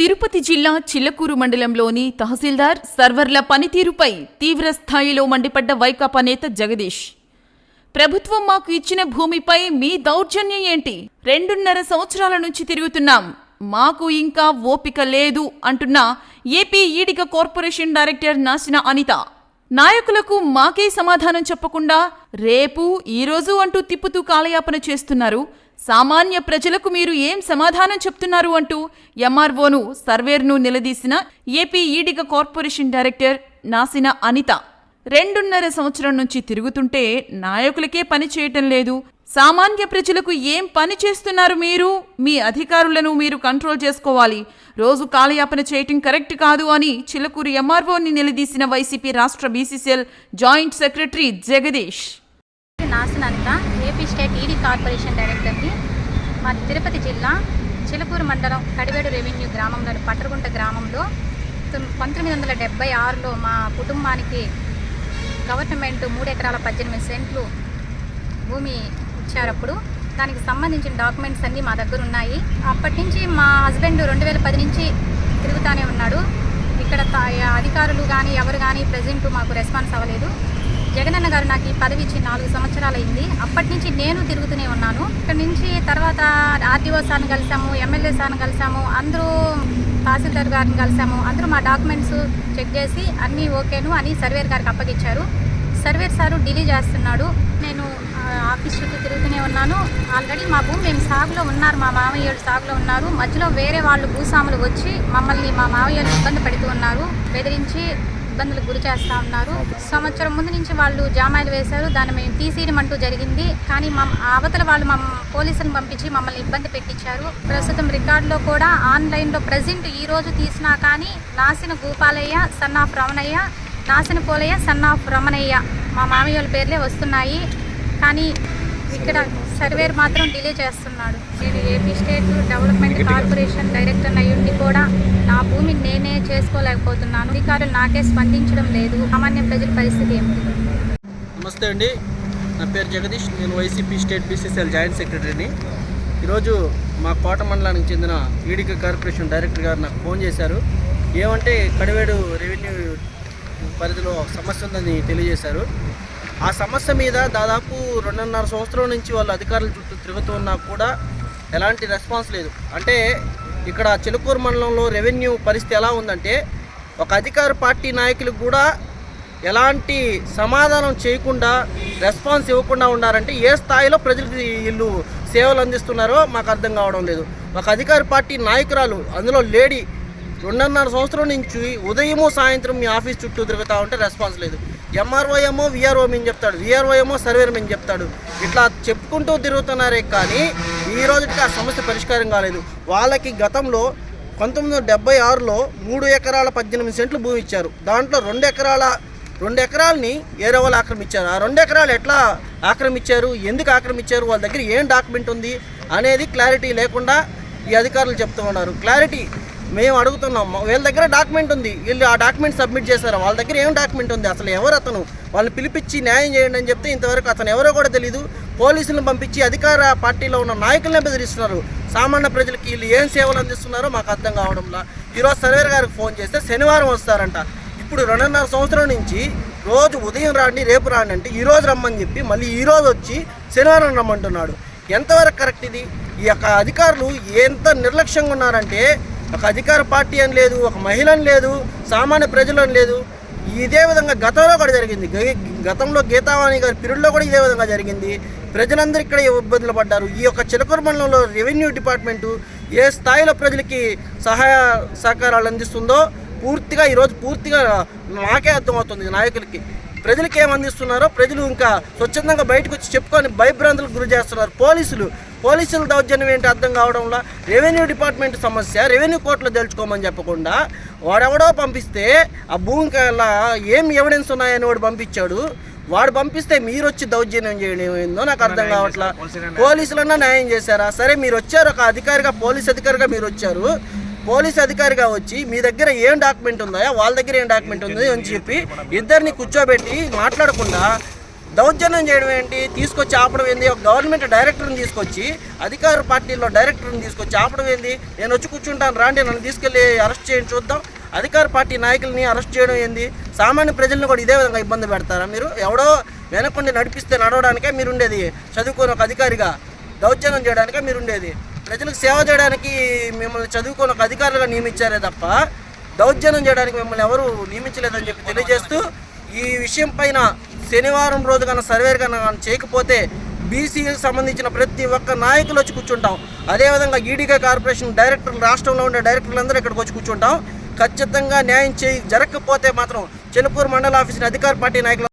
తిరుపతి జిల్లా చిల్లకూరు మండలంలోని తహసీల్దార్ సర్వర్ల పనితీరుపై తీవ్ర స్థాయిలో మండిపడ్డ వైకాపా నేత జగదీష్. ప్రభుత్వం మాకు ఇచ్చిన భూమిపై మీ దౌర్జన్యం ఏంటి? రెండున్నర సంవత్సరాల నుంచి తిరుగుతున్నాం. మాకు ఇంకా ఓపిక లేదు అంటున్న AP Ediga corporation director Nasina Anitha. నాయకులకు మాకే సమాధానం చెప్పకుండా రేపు ఈరోజు అంటూ తిప్పుతూ కాలయాపన చేస్తున్నారు సామాన్య ప్రజలకు మీరు ఏం సమాధానం చెప్తున్నారు అంటూ ఎంఆర్ఓను సర్వేర్ను నిలదీసిన AP Ediga corporation director Nasina Anitha. రెండున్నర సంవత్సరం నుంచి తిరుగుతుంటే నాయకులకే పని చేయటం లేదు. సామాన్య ప్రజలకు ఏం పని చేస్తున్నారు మీరు? మీ అధికారులను మీరు కంట్రోల్ చేసుకోవాలి. రోజు కాలయాపన చేయటం కరెక్ట్ కాదు అని చిలకూరు ఎంఆర్ఓని నిలదీసిన వైసీపీ రాష్ట్ర బీసీసీఎల్ జాయింట్ సెక్రటరీ జగదీష్. నాసనంత ఏపీ స్టేట్ ఈడీ కార్పొరేషన్ డైరెక్టర్ని మాది తిరుపతి జిల్లా చిలకూరు మండలం కడివేడు రెవెన్యూ గ్రామంలోని పట్టరుగుంట గ్రామంలో పంతొమ్మిది వందల డెబ్బై ఆరులో మా కుటుంబానికి గవర్నమెంట్ మూడు ఎకరాల పద్దెనిమిది సెంట్లు భూమి ఇచ్చారప్పుడు దానికి సంబంధించిన డాక్యుమెంట్స్ అన్నీ మా దగ్గర ఉన్నాయి. అప్పటి నుంచి మా హస్బెండ్ రెండు వేల పది నుంచి తిరుగుతూనే ఉన్నాడు. ఇక్కడ అధికారులు కానీ ఎవరు కానీ ప్రజెంట్ మాకు రెస్పాన్స్ అవ్వలేదు. జగనన్న గారు నాకు ఈ పదవి ఇచ్చి నాలుగు సంవత్సరాలు అయింది. అప్పటి నుంచి నేను తిరుగుతూనే ఉన్నాను. ఇక్కడ నుంచి తర్వాత ఆర్టీఓ సార్ని కలిసాము ఎమ్మెల్యే సార్ని కలిసాము అందరూ తహసీల్దార్ గారిని కలిసాము. అందరూ మా డాక్యుమెంట్స్ చెక్ చేసి అన్నీ ఓకేను అని సర్వేర్ గారికి అప్పగించారు. సర్వేర్ సారు డిలీ చేస్తున్నాడు. నేను ఆఫీస్ చుట్టూ తిరుగుతూనే ఉన్నాను. ఆల్రెడీ మా భూమి మేము సాగులో ఉన్నారు. మా మామయ్యలు సాగులో ఉన్నారు. మధ్యలో వేరే వాళ్ళు భూస్వాములు వచ్చి మమ్మల్ని మా మామయ్యలు ఇబ్బంది పెడుతూ ఉన్నారు. బెదిరించి ఇబ్బందులకు గురి చేస్తూ ఉన్నారు. సంవత్సరం ముందు నుంచి వాళ్ళు జామాయిలు వేశారు. దాన్ని మేము తీసేయమంటూ అంటూ జరిగింది. కానీ మా అవతల వాళ్ళు మా పోలీసులను పంపించి మమ్మల్ని ఇబ్బంది పెట్టించారు. ప్రస్తుతం రికార్డులో కూడా ఆన్లైన్లో ప్రజెంట్ ఈ రోజు తీసినా కానీ Nasina Gopalayya son of Ramanayya Nasina Polayya son of Ramanayya మా మామయ్య పేర్లే వస్తున్నాయి. కానీ ఇక్కడ సర్వేర్ మాత్రం డిలే చేస్తున్నాడు. నేను AP state development corporation director అయ్యుండి కూడా నా భూమిని నేనే చేసుకోలేకపోతున్నాను. అధికారులు నాకే స్పందించడం లేదు. సామాన్య ప్రజల పరిస్థితి ఏమిటి? నమస్తే అండి. నా పేరు జగదీష్. నేను వైసీపీ స్టేట్ బీసీసీఎల్ జాయింట్ సెక్రటరీని. ఈరోజు మా కోట మండలానికి చెందిన ఈడిక కార్పొరేషన్ డైరెక్టర్ గారు నాకు ఫోన్ చేశారు. ఏమంటే కడివేడు రెవెన్యూ పరిధిలో సమస్య ఉందని తెలియజేశారు. ఆ సమస్య మీద దాదాపు రెండున్నర సంవత్సరం నుంచి వాళ్ళు అధికారుల చుట్టూ తిరుగుతున్నా కూడా ఎలాంటి రెస్పాన్స్ లేదు. అంటే ఇక్కడ చిలుకూరు మండలంలో రెవెన్యూ పరిస్థితి ఎలా ఉందంటే ఒక అధికార పార్టీ నాయకులకు కూడా ఎలాంటి సమాధానం చేయకుండా రెస్పాన్స్ ఇవ్వకుండా ఉన్నారంటే ఏ స్థాయిలో ప్రజలకు వీళ్ళు సేవలు అందిస్తున్నారో మాకు అర్థం కావడం లేదు. ఒక అధికార పార్టీ నాయకురాలు అందులో లేడీ రెండున్నర సంవత్సరం నుంచి ఉదయము సాయంత్రం మీ ఆఫీస్ చుట్టూ తిరుగుతూ ఉంటే రెస్పాన్స్ లేదు. ఎంఆర్ఓ ఏమో విఆర్ఓ మేము చెప్తాడు. విఆర్ఓ ఏమో సర్వేర్ మేము చెప్తాడు. ఇట్లా చెప్పుకుంటూ తిరుగుతున్నారే కానీ ఈ రోజుకి ఆ సమస్య పరిష్కారం కాలేదు. వాళ్ళకి గతంలో పంతొమ్మిది వందల డెబ్బై ఆరులో మూడు ఎకరాల పద్దెనిమిది సెంట్లు భూమి ఇచ్చారు. దాంట్లో రెండు ఎకరాల రెండు ఎకరాలని ఏరే వాళ్ళు ఆక్రమించారు. ఆ రెండు ఎకరాలు ఎట్లా ఆక్రమించారు? ఎందుకు ఆక్రమించారు? వాళ్ళ దగ్గర ఏం డాక్యుమెంట్ ఉంది? అనేది క్లారిటీ లేకుండా ఈ అధికారులు చెప్తూ ఉన్నారు. క్లారిటీ మేము అడుగుతున్నాం. వీళ్ళ దగ్గర డాక్యుమెంట్ ఉంది. వీళ్ళు ఆ డాక్యుమెంట్ సబ్మిట్ చేశారు. వాళ్ళ దగ్గర ఏం డాక్యుమెంట్ ఉంది? అసలు ఎవరు అతను? వాళ్ళని పిలిపించి న్యాయం చేయండి అని చెప్తే ఇంతవరకు అతను ఎవరో కూడా తెలియదు పోలీసులను పంపించి అధికార పార్టీలో ఉన్న నాయకులనే బెదిరిస్తున్నారు. సామాన్య ప్రజలకి వీళ్ళు ఏం సేవలు అందిస్తున్నారో మాకు అర్థం కావడంలా. ఈరోజు సర్వేర్ గారికి ఫోన్ చేస్తే శనివారం వస్తారంట. ఇప్పుడు రెండున్నర సంవత్సరం నుంచి రోజు ఉదయం రాండి రేపు రాండి అంటే ఈ రోజు రమ్మని చెప్పి మళ్ళీ ఈ రోజు వచ్చి శనివారం రమ్మంటున్నాడు. ఎంతవరకు కరెక్ట్ ఇది? ఈ యొక్క అధికారులు ఎంత నిర్లక్ష్యంగా ఉన్నారంటే ఒక అధికార పార్టీ అని లేదు ఒక మహిళని లేదు సామాన్య ప్రజలని లేదు. ఇదే విధంగా గతంలో కూడా జరిగింది. గతంలో గీతావాణి గారి పీరియడ్లో కూడా ఇదే విధంగా జరిగింది. ప్రజలందరూ ఇక్కడ ఇబ్బందులు పడ్డారు. ఈ యొక్క చిలకూరు మండలంలో రెవెన్యూ డిపార్ట్మెంటు ఏ స్థాయిలో ప్రజలకి సహాయ సహకారాలు అందిస్తుందో పూర్తిగా ఈరోజు పూర్తిగా నాకే అర్థమవుతుంది నాయకులకి. ప్రజలకి ఏమందిస్తున్నారో ప్రజలు ఇంకా స్వచ్ఛందంగా బయటకు వచ్చి చెప్పుకొని భయభ్రాంతులకు గురి చేస్తున్నారు. పోలీసులు పోలీసుల దౌర్జన్యం ఏంటి అర్థం కావడంలో రెవెన్యూ డిపార్ట్మెంట్ సమస్య రెవెన్యూ కోర్టులో తెలుసుకోమని చెప్పకుండా వాడెవడో పంపిస్తే ఆ భూమికి ఏం ఎవిడెన్స్ ఉన్నాయని వాడు పంపించాడు. వాడు పంపిస్తే మీరు వచ్చి దౌర్జన్యం చేయడం ఏందో నాకు అర్థం కావట్లా. పోలీసులన్నా న్యాయం చేశారా? సరే మీరు వచ్చారు ఒక అధికారిగా పోలీస్ అధికారిగా మీరు వచ్చారు పోలీస్ అధికారిగా వచ్చి మీ దగ్గర ఏం డాక్యుమెంట్ ఉందా? వాళ్ళ దగ్గర ఏం డాక్యుమెంట్ ఉందో అని చెప్పి ఇద్దరిని కూర్చోబెట్టి మాట్లాడకుండా దౌర్జన్యం చేయడం ఏంటి? తీసుకొచ్చి ఆపడం ఏంది? ఒక గవర్నమెంట్ డైరెక్టర్ని తీసుకొచ్చి అధికార పార్టీలో డైరెక్టర్ని తీసుకొచ్చి ఆపడం ఏంది? నేను వచ్చి కూర్చుంటాను రాండి నన్ను తీసుకెళ్ళి అరెస్ట్ చేయండి చూద్దాం. అధికార పార్టీ నాయకుల్ని అరెస్ట్ చేయడం ఏంది? సామాన్య ప్రజలను కూడా ఇదే విధంగా ఇబ్బంది పెడతారా మీరు? ఎవడో వెనకుండి నడిపిస్తే నడవడానికే మీరు ఉండేది చదువుకొని ఒక అధికారిగా దౌర్జన్యం చేయడానికే మీరు ఉండేది ప్రజలకు సేవ చేయడానికి మిమ్మల్ని చదువుకొని ఒక అధికారులుగా నియమించారే తప్ప దౌర్జన్యం చేయడానికి మిమ్మల్ని ఎవరు నియమించలేదని చెప్పి తెలియజేస్తూ ఈ విషయం పైన శనివారం రోజు కన్నా సర్వే కన్నా చేయకపోతే బీసీకి సంబంధించిన ప్రతి ఒక్క నాయకులు వచ్చి కూర్చుంటాం. అదేవిధంగా ఈడీగా కార్పొరేషన్ డైరెక్టర్లు రాష్ట్రంలో ఉండే డైరెక్టర్లందరూ ఇక్కడికి వచ్చి కూర్చుంటాం. ఖచ్చితంగా న్యాయం చేయి జరగకపోతే మాత్రం చెలుపూరు మండల ఆఫీసుని అధికార పార్టీ నాయకులు